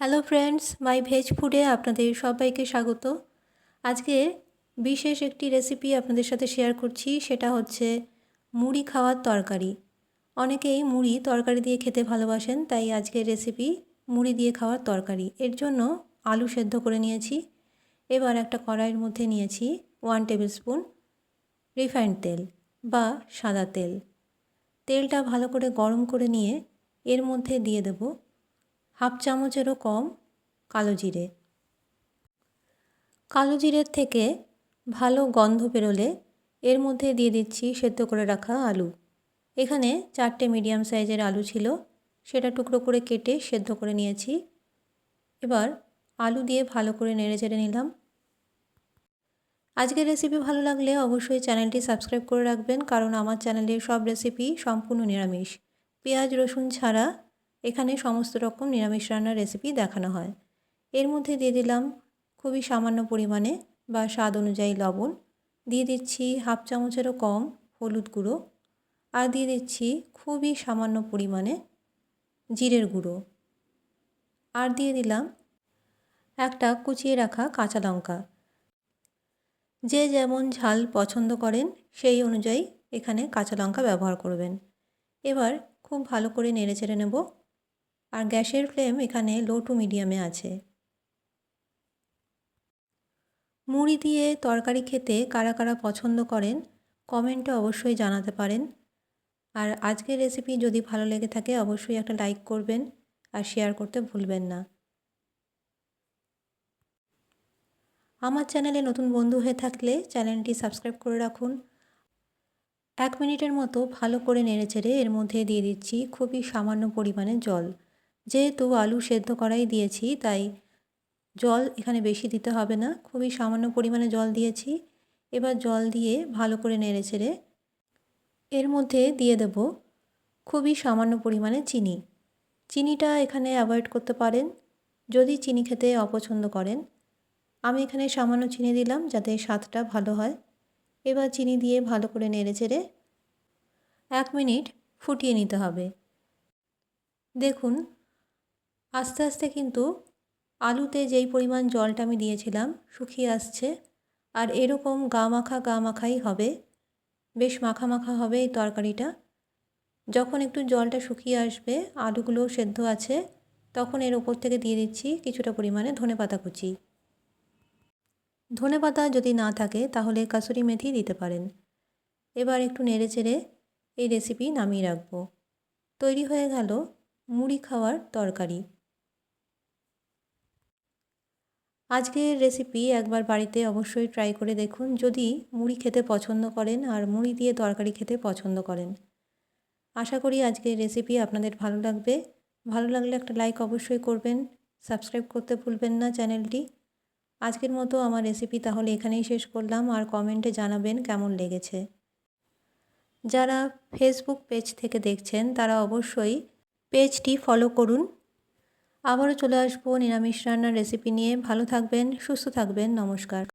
Hello friends, মাই veg ফুডে আপনাদের সবাইকে স্বাগত। আজকে বিশেষ একটি রেসিপি আপনাদের সাথে শেয়ার করছি, সেটা হচ্ছে মুড়ি খাওয়ার তরকারি। অনেকেই মুড়ি তরকারি দিয়ে খেতে ভালোবাসেন, তাই আজকের রেসিপি মুড়ি দিয়ে খাওয়ার তরকারি। এর জন্য আলু সেদ্ধ করে নিয়েছি, এবার একটা কড়াইয়ের মধ্যে নিয়েছি ওয়ান টেবিল স্পুন রিফাইন্ড তেল বা সাদা তেল। তেলটা ভালো করে গরম করে নিয়ে এর মধ্যে দিয়ে দেবো হাফ চামচেরও কম কালো জিরে। কালো জিরের থেকে ভালো গন্ধ বেরোলে এর মধ্যে দিয়ে দিচ্ছি সেদ্ধ করে রাখা আলু। এখানে চারটে মিডিয়াম সাইজের আলু ছিল, সেটা টুকরো করে কেটে সেদ্ধ করে নিয়েছি। এবার আলু দিয়ে ভালো করে নেড়ে চেড়ে নিলাম। আজকের রেসিপি ভালো লাগলে অবশ্যই চ্যানেলটি সাবস্ক্রাইব করে রাখবেন, কারণ আমার চ্যানেলের সব রেসিপি সম্পূর্ণ নিরামিষ। পেঁয়াজ, রসুন ছাড়া এখানে সমস্ত রকম নিরামিষ রান্নার রেসিপি দেখানো হয়। এর মধ্যে দিয়ে দিলাম খুবই সামান্য পরিমাণে বা স্বাদ অনুযায়ী লবণ। দিয়ে দিচ্ছি হাফ চামচেরও কম হলুদ গুঁড়ো। আর দিয়ে দিচ্ছি খুবই সামান্য পরিমাণে জিরের গুঁড়ো। আর দিয়ে দিলাম একটা কুচিয়ে রাখা কাঁচা লঙ্কা। যে যেমন ঝাল পছন্দ করেন সেই অনুযায়ী এখানে কাঁচা লঙ্কা ব্যবহার করবেন। এবার খুব ভালো করে নেড়ে চেড়ে নেব। আর গ্যাসের ফ্লেম এখানে লো টু মিডিয়ামে আছে। মুড়ি দিয়ে তরকারি খেতে কারা কারা পছন্দ করেন, কমেন্টে অবশ্যই জানাতে পারেন। আর আজকের রেসিপি যদি ভালো লেগে থাকে, অবশ্যই একটা লাইক করবেন আর শেয়ার করতে ভুলবেন না। আমার চ্যানেলে নতুন বন্ধু হয়ে থাকলে চ্যানেলটি সাবস্ক্রাইব করে রাখুন। এক মিনিটের মতো ভালো করে নেড়ে চেড়ে এর মধ্যে দিয়ে দিচ্ছি খুবই সামান্য পরিমাণে জল। যেহেতু আলু সেদ্ধ করাই দিয়েছি, তাই জল এখানে বেশি দিতে হবে না। খুবই সামান্য পরিমাণে জল দিয়েছি। এবার জল দিয়ে ভালো করে নেড়ে ছেড়ে এর মধ্যে দিয়ে দেব খুবই সামান্য পরিমাণে চিনি। চিনিটা এখানে অ্যাভয়েড করতে পারেন, যদি চিনি খেতে অপছন্দ করেন। আমি এখানে সামান্য চিনি দিলাম যাতে স্বাদটা ভালো হয়। এবার চিনি দিয়ে ভালো করে নেড়ে চেড়ে এক মিনিট ফুটিয়ে নিতে হবে। দেখুন আস্তে আস্তে কিন্তু আলুতে যেই পরিমাণ জলটা আমি দিয়েছিলাম শুকিয়ে আসছে আর এরকম গা মাখা গা মাখাই হবে, বেশ মাখা মাখা হবে এই তরকারিটা। যখন একটু জলটা শুকিয়ে আসবে আলুগুলো সেদ্ধ আছে, তখন এর ওপর থেকে দিয়ে দিচ্ছি কিছুটা পরিমাণে ধনে পাতা কুচি। ধনে পাতা যদি না থাকে, তাহলে কাসুরি মেথি দিতে পারেন। এবার একটু নেড়ে চেড়ে এই রেসিপি নামিয়ে রাখব। তৈরি হয়ে গেল মুড়ি খাওয়ার তরকারি। আজকের রেসিপি একবার বাড়িতে অবশ্যই ট্রাই করে দেখুন। যদি মুড়ি খেতে পছন্দ করেন আর মুড়ি দিয়ে তরকারি খেতে পছন্দ করেন। আশা করি আজকের রেসিপি আপনাদের ভালো লাগবে। ভালো লাগলে একটা লাইক অবশ্যই করবেন। সাবস্ক্রাইব করতে ভুলবেন না চ্যানেলটি আজকের মতো আমার রেসিপি তাহলে এখানেই শেষ করলাম। আর কমেন্টে জানাবেন কেমন লেগেছে। যারা ফেসবুক পেজ থেকে দেখছেন, তারা অবশ্যই পেজটি ফলো করুন। আবারও চলে আসব নিরামিষ রান্নার রেসিপি নিয়ে। ভালো থাকবেন সুস্থ থাকবেন। নমস্কার।